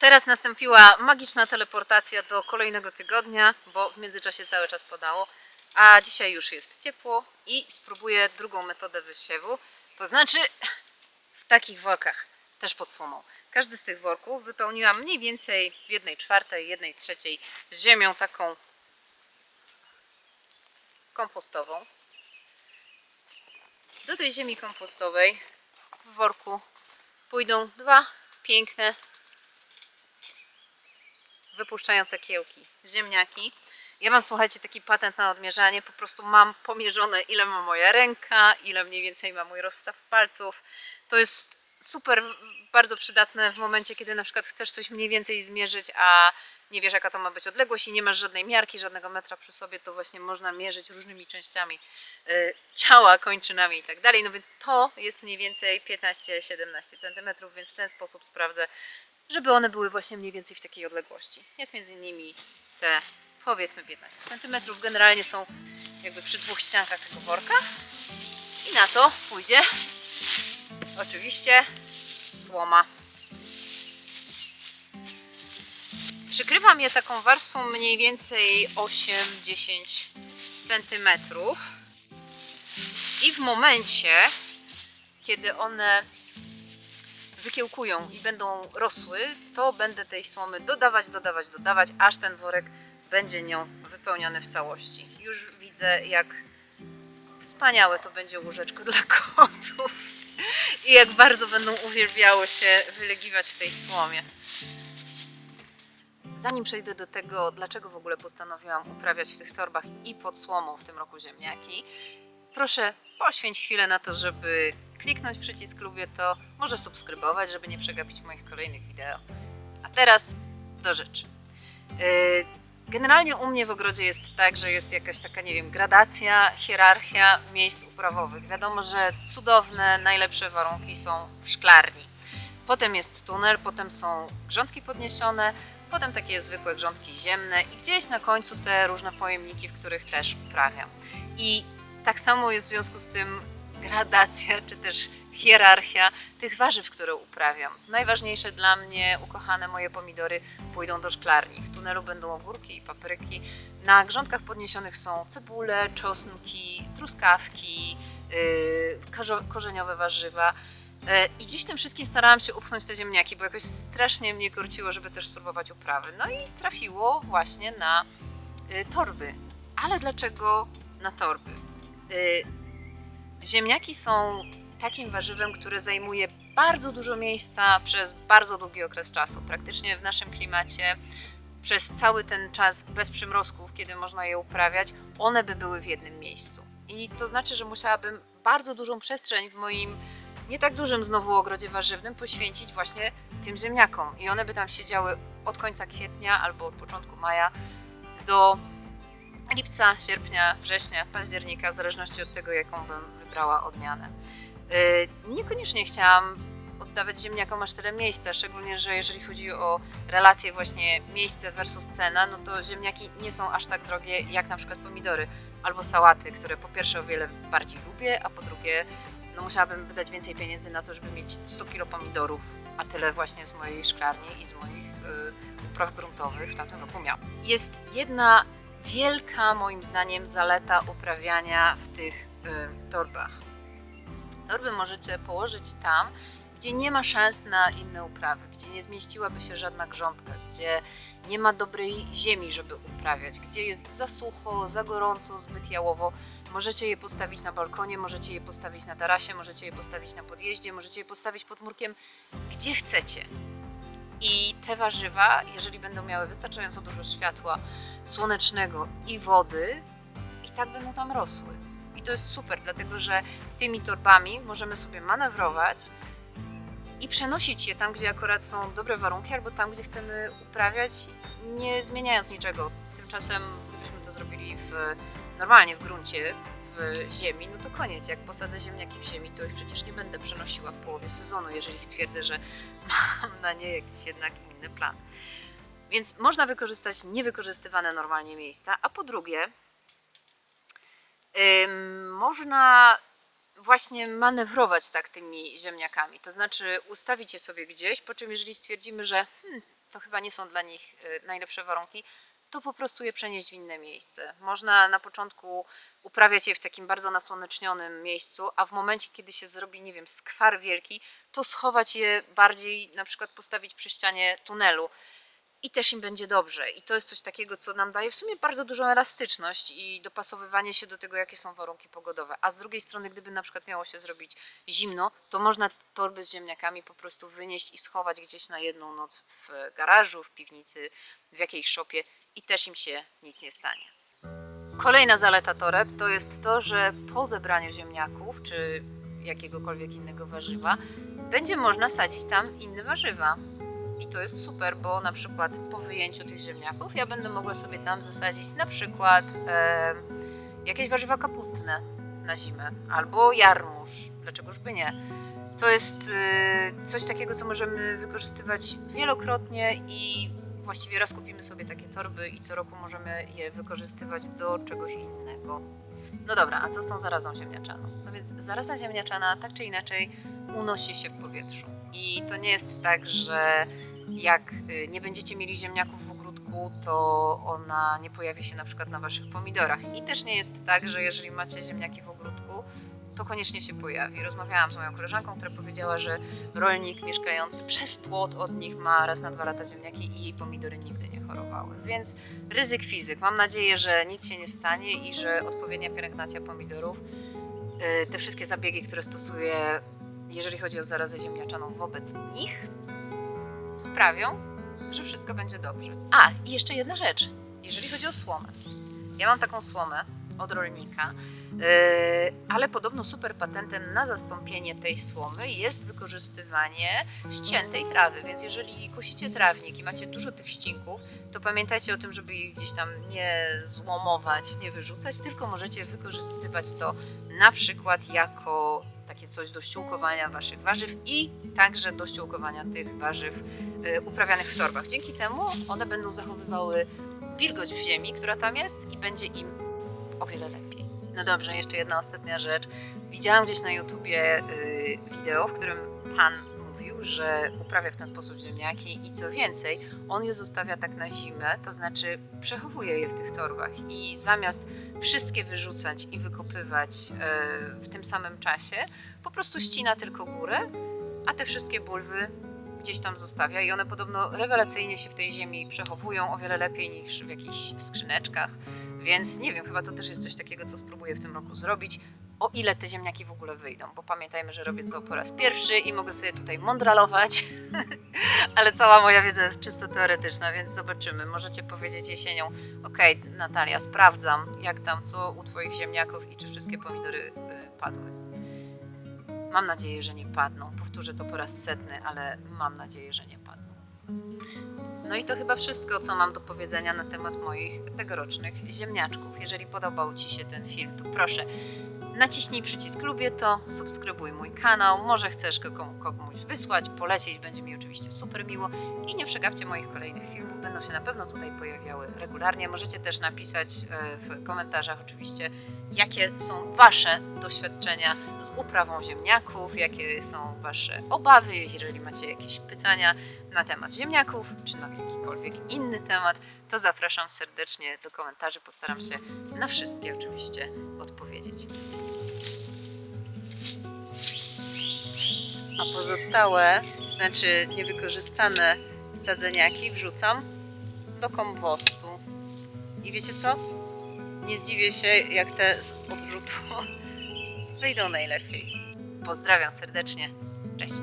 Teraz nastąpiła magiczna teleportacja do kolejnego tygodnia, bo w międzyczasie cały czas padało, a dzisiaj już jest ciepło i spróbuję drugą metodę wysiewu, to znaczy w takich workach, też pod słomą. Każdy z tych worków wypełniłam mniej więcej w jednej czwartej, jednej trzeciej ziemią taką kompostową. Do tej ziemi kompostowej w worku pójdą dwa piękne, wypuszczające kiełki, ziemniaki. Ja mam, słuchajcie, taki patent na odmierzanie. Po prostu mam pomierzone, ile ma moja ręka, ile mniej więcej ma mój rozstaw palców. To jest super, bardzo przydatne w momencie, kiedy na przykład chcesz coś mniej więcej zmierzyć, a nie wiesz, jaka to ma być odległość i nie masz żadnej miarki, żadnego metra przy sobie, to właśnie można mierzyć różnymi częściami y, ciała, kończynami i tak dalej. No więc to jest mniej więcej 15-17 cm, więc w ten sposób sprawdzę, żeby one były właśnie mniej więcej w takiej odległości. Jest między innymi te powiedzmy 15 cm. Generalnie są jakby przy dwóch ściankach tego worka. I na to pójdzie oczywiście słoma. Przykrywam je taką warstwą mniej więcej 8-10 cm. I w momencie, kiedy one wykiełkują i będą rosły, to będę tej słomy dodawać, dodawać, dodawać, aż ten worek będzie nią wypełniony w całości. Już widzę, jak wspaniałe to będzie łóżeczko dla kotów i jak bardzo będą uwielbiały się wylegiwać w tej słomie. Zanim przejdę do tego, dlaczego w ogóle postanowiłam uprawiać w tych torbach i pod słomą w tym roku ziemniaki, proszę poświęć chwilę na to, żeby kliknąć przycisk lubię to, może subskrybować, żeby nie przegapić moich kolejnych wideo. A teraz do rzeczy. Yy, Generalnie u mnie w ogrodzie jest tak, że jest jakaś taka, nie wiem, gradacja, hierarchia miejsc uprawowych. Wiadomo, że cudowne, najlepsze warunki są w szklarni. Potem jest tunel, potem są grządki podniesione, potem takie zwykłe grządki ziemne i gdzieś na końcu te różne pojemniki, w których też uprawiam. I tak samo jest w związku z tym gradacja, czy też hierarchia tych warzyw, które uprawiam. Najważniejsze dla mnie, ukochane moje pomidory, pójdą do szklarni. W tunelu będą ogórki i papryki. Na grządkach podniesionych są cebule, czosnki, truskawki, yy, korzeniowe warzywa. Yy, I dziś tym wszystkim starałam się upchnąć te ziemniaki, bo jakoś strasznie mnie korciło, żeby też spróbować uprawy. No i trafiło właśnie na yy, torby. Ale dlaczego na torby? Ziemniaki są takim warzywem, które zajmuje bardzo dużo miejsca przez bardzo długi okres czasu. Praktycznie w naszym klimacie przez cały ten czas bez przymrozków, kiedy można je uprawiać, one by były w jednym miejscu. I to znaczy, że musiałabym bardzo dużą przestrzeń w moim nie tak dużym znowu ogrodzie warzywnym poświęcić właśnie tym ziemniakom. I one by tam siedziały od końca kwietnia albo od początku maja do lipca, sierpnia, września, października, w zależności od tego, jaką bym wybrała odmianę. Yy, Niekoniecznie chciałam oddawać ziemniakom aż tyle miejsca, szczególnie, że jeżeli chodzi o relacje właśnie miejsce versus cena, no to ziemniaki nie są aż tak drogie jak na przykład pomidory albo sałaty, które po pierwsze o wiele bardziej lubię, a po drugie no musiałabym wydać więcej pieniędzy na to, żeby mieć 100 kg pomidorów, a tyle właśnie z mojej szklarni i z moich yy, upraw gruntowych w tamtym roku miałam. Jest jedna wielka moim zdaniem zaleta uprawiania w tych y, torbach. Torby możecie położyć tam, gdzie nie ma szans na inne uprawy, gdzie nie zmieściłaby się żadna grządka, gdzie nie ma dobrej ziemi, żeby uprawiać, gdzie jest za sucho, za gorąco, zbyt jałowo. Możecie je postawić na balkonie, możecie je postawić na tarasie, możecie je postawić na podjeździe, możecie je postawić pod murkiem, gdzie chcecie. I te warzywa, jeżeli będą miały wystarczająco dużo światła słonecznego i wody, i tak będą tam rosły. I to jest super, dlatego że tymi torbami możemy sobie manewrować i przenosić je tam, gdzie akurat są dobre warunki, albo tam, gdzie chcemy uprawiać, nie zmieniając niczego. Tymczasem, gdybyśmy to zrobili w, normalnie w gruncie, w ziemi, no to koniec. Jak posadzę ziemniaki w ziemi, to ich przecież nie będę przenosiła w połowie sezonu, jeżeli stwierdzę, że mam na nie jakiś jednak inny plan. Więc można wykorzystać niewykorzystywane normalnie miejsca, a po drugie, można właśnie manewrować tak tymi ziemniakami. To znaczy ustawić je sobie gdzieś, po czym jeżeli stwierdzimy, że hmm, to chyba nie są dla nich y, najlepsze warunki, to po prostu je przenieść w inne miejsce. Można na początku uprawiać je w takim bardzo nasłonecznionym miejscu, a w momencie, kiedy się zrobi, nie wiem, skwar wielki, to schować je bardziej, na przykład postawić przy ścianie tunelu i też im będzie dobrze. I to jest coś takiego, co nam daje w sumie bardzo dużą elastyczność i dopasowywanie się do tego, jakie są warunki pogodowe. A z drugiej strony, gdyby na przykład miało się zrobić zimno, to można torby z ziemniakami po prostu wynieść i schować gdzieś na jedną noc w garażu, w piwnicy, w jakiejś szopie i też im się nic nie stanie. Kolejna zaleta toreb to jest to, że po zebraniu ziemniaków czy jakiegokolwiek innego warzywa będzie można sadzić tam inne warzywa. I to jest super, bo na przykład po wyjęciu tych ziemniaków ja będę mogła sobie tam zasadzić na przykład e, jakieś warzywa kapustne na zimę albo jarmuż, dlaczegoż by nie. To jest e, coś takiego, co możemy wykorzystywać wielokrotnie i właściwie raz kupimy sobie takie torby i co roku możemy je wykorzystywać do czegoś innego. No dobra, a co z tą zarazą ziemniaczaną? No więc zaraza ziemniaczana tak czy inaczej unosi się w powietrzu. I to nie jest tak, że jak y, nie będziecie mieli ziemniaków w ogródku, to ona nie pojawi się na przykład na waszych pomidorach. I też nie jest tak, że jeżeli macie ziemniaki w ogródku, to koniecznie się pojawi. Rozmawiałam z moją koleżanką, która powiedziała, że rolnik mieszkający przez płot od nich ma raz na dwa lata ziemniaki i jej pomidory nigdy nie chorowały. Więc ryzyk fizyk. Mam nadzieję, że nic się nie stanie i że odpowiednia pielęgnacja pomidorów, y, te wszystkie zabiegi, które stosuję, jeżeli chodzi o zarazę ziemniaczaną wobec nich, sprawią, że wszystko będzie dobrze. A, i jeszcze jedna rzecz. Jeżeli chodzi o słomę. Ja mam taką słomę od rolnika, yy, ale podobno super patentem na zastąpienie tej słomy jest wykorzystywanie ściętej trawy. Więc jeżeli kosicie trawnik i macie dużo tych ścinków, to pamiętajcie o tym, żeby ich gdzieś tam nie złomować, nie wyrzucać, tylko możecie wykorzystywać to na przykład jako takie coś do ściółkowania waszych warzyw i także do ściółkowania tych warzyw y, uprawianych w torbach. Dzięki temu one będą zachowywały wilgoć w ziemi, która tam jest i będzie im o wiele lepiej. No dobrze, jeszcze jedna ostatnia rzecz. Widziałam gdzieś na YouTubie y, wideo, w którym pan że uprawia w ten sposób ziemniaki i co więcej, on je zostawia tak na zimę, to znaczy przechowuje je w tych torbach i zamiast wszystkie wyrzucać i wykopywać y, w tym samym czasie, po prostu ścina tylko górę, a te wszystkie bulwy gdzieś tam zostawia i one podobno rewelacyjnie się w tej ziemi przechowują o wiele lepiej niż w jakichś skrzyneczkach. Więc nie wiem, chyba to też jest coś takiego, co spróbuję w tym roku zrobić. O ile te ziemniaki w ogóle wyjdą, bo pamiętajmy, że robię to po raz pierwszy i mogę sobie tutaj mądralować, ale cała moja wiedza jest czysto teoretyczna, więc zobaczymy. Możecie powiedzieć jesienią, okej, Natalia, sprawdzam, jak tam, co u Twoich ziemniaków i czy wszystkie pomidory y, padły. Mam nadzieję, że nie padną. Powtórzę to po raz setny, ale mam nadzieję, że nie padną. No i to chyba wszystko, co mam do powiedzenia na temat moich tegorocznych ziemniaczków. Jeżeli podobał Ci się ten film, to proszę naciśnij przycisk lubię to, subskrybuj mój kanał, może chcesz go komu- komuś wysłać, polecieć, będzie mi oczywiście super miło i nie przegapcie moich kolejnych filmów, będą się na pewno tutaj pojawiały regularnie. Możecie też napisać e, w komentarzach oczywiście, jakie są Wasze doświadczenia z uprawą ziemniaków, jakie są Wasze obawy, jeżeli macie jakieś pytania na temat ziemniaków, czy na jakikolwiek inny temat, to zapraszam serdecznie do komentarzy. Postaram się na wszystkie oczywiście odpowiedzieć. A pozostałe, znaczy niewykorzystane sadzeniaki wrzucam do kompostu. I wiecie co? Nie zdziwię się, jak te z odrzutu wyjdą najlepiej. Pozdrawiam serdecznie. Cześć.